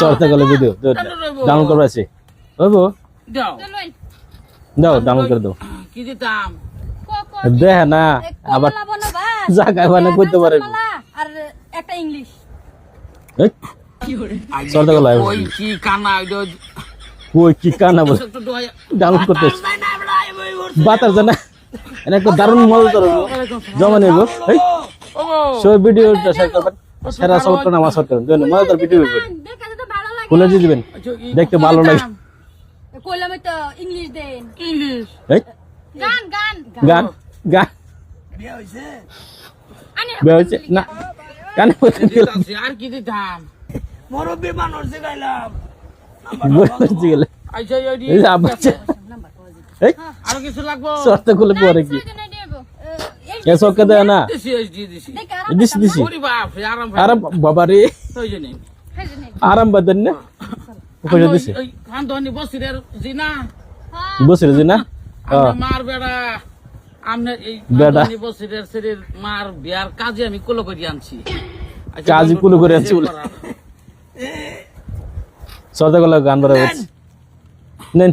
চড়তে গেলে video download করবে আছে। হইব দাও। দাও ডাউনলোড করে দাও। কি দেখ না আবার জায়গায় মানে করতে পারে আর একটা ইংলিশ। চলতে গেল ওই কি কানা কই কি কানা বলে? ডাউনলোড করতে বাতার জানা এনে একটা দারুণ মজা ধরব জমা নেব এই সব ভিডিওটা শেয়ার করবেন। সেরা করেন আমার সাপোর্ট মজাদার ভিডিও দিয়ে দিবেন? দেখতে ভালো লাগে। কইলাম তো ইংলিশ দেন। ইংলিশ। গান গান। গান গান। আনি। বের হচ্ছে না। কানে বলতে গেলাম আর কি দিতাম? মুরব্বী মানুষ শিখাইলাম বলতে গেলে আচ্ছা ওই এই যে এই? আর কিছু লাগবো? শর্তে করলে পরে কি? নেই দেব। দেয় না। দিছি দিছি দিছি। দেখে দিছি দিছি। ওরে রে, আরাম আরাম বাবা রে ওই জন্য আরাম বাদেন না পয়সা দিছে? ওই খানদনি জিনা। না মার বেড়া। আমরা এই বেড়া। বসিরের শরীর মার বিয়ার কাজে আমি কুলো করে আনছি। আচ্ছা, কাজই কুলো করে আনছি। বলে। সরতে গান বাড়া হচ্ছে নেন।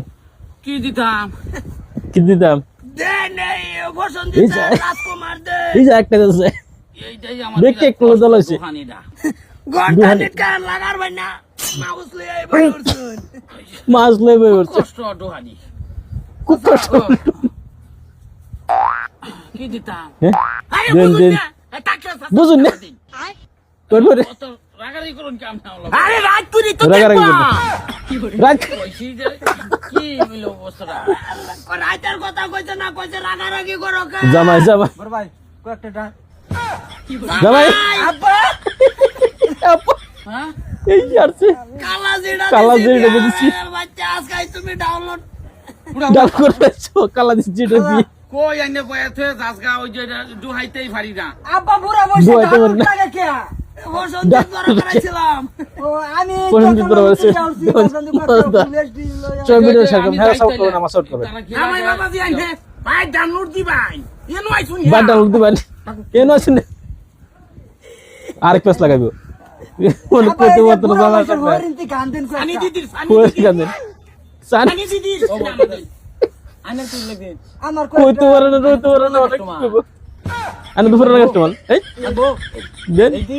কি দিতাম? কি দিতাম? একটা দেখতে একটু দল হয়েছে ঘণ্টা লাগার ভাই না। মাউস লই আই বই করছুন। মাছ লই বই করছে কষ্ট দোকানি খুব কষ্ট। কি হ্যাঁ? আরে বুঝুন না, বুঝুন না। রাগারাগি করুন কি আমরা হলো? আরে রাত তুই তো রাগারাগি দেখবা করবে। কইছি যে, কি হইল অবস্থাটা? রাতের কথা কইছে না কইছে রাগারাগি করো কা? জামাই জামাই। ভাই কয়েকটা ডান। জামাই। আব্বা! আপা? এই আসছে। কালা তুমি ডাউনলোড ডাল করে কালা দিচ্ছি এটা দিয়ে কই আইনে বয়া থুয়ে ওই যে এটা পারি না। আব্বা বুড়া বসে ডাউনলোড লাগে কে? বসন্ত ধরে করাইছিলাম।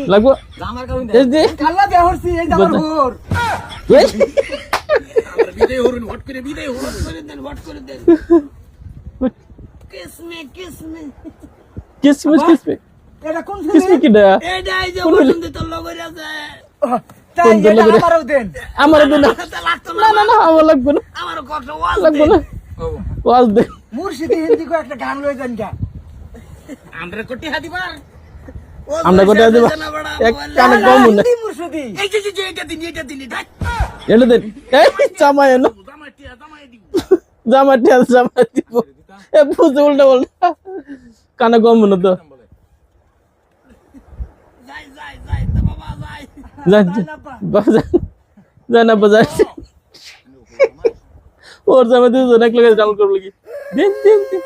লাগবো বিদায় হরুন হট করে বিদায় হরুন করে দেন হট করে দেন কিসমে কিসমে কিসমিস কিসমিস এটা কোন কিসমিস ফিল্ম কি দেয়া এই যে কোন তোর লগরে আছে তাই এটা আমারও দেন। আমার দেন না। না না না আমার। লাগবে না। আমার কষ্ট ওয়াজ লাগবে না। ওয়াজ দে। মুর্শিদি হিন্দি কো একটা গান লই দেন কা আমরা কোটি হাদিবার আমরা দে, কোটে শেষ দিব হয়েছে না বড়া, এক কানে কম না। মুর্শিদি। এই যে যে, যে এটা দিন এটা দিন এটা এটা দেন এই জামাই এনো। জামাই টিয়া জামাই দিব। জামা টিয়া জামা দিব এ বুঝে উল্টা কানে কম না তো। জানা বাজা ওর জামা দিয়ে এক লাগে ডাউন করব লাগি দিন দিন দিন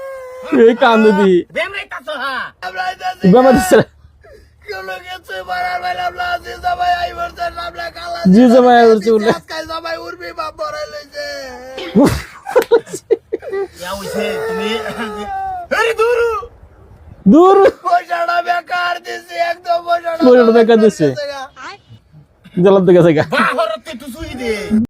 এই কান্দে দি বেমরাই তাছো হ্যাঁ আমরা যাই বাবা দিছে কোলো গেছে মারার বেলা আমরা আছি জামাই আই বলতে আমরা কালা জি জামাই আই বলছে বলে। আজকাল জামাই উড়বি বাপ বড়াই লইছে ইয়া হইছে তুমি এই দূরু দূর পয়সাটা বেকার দিছি একদম পয়সাটা পয়সাটা বেকার দিছে। জ্বালাতে গেছে গা বাহরতে তুই দে।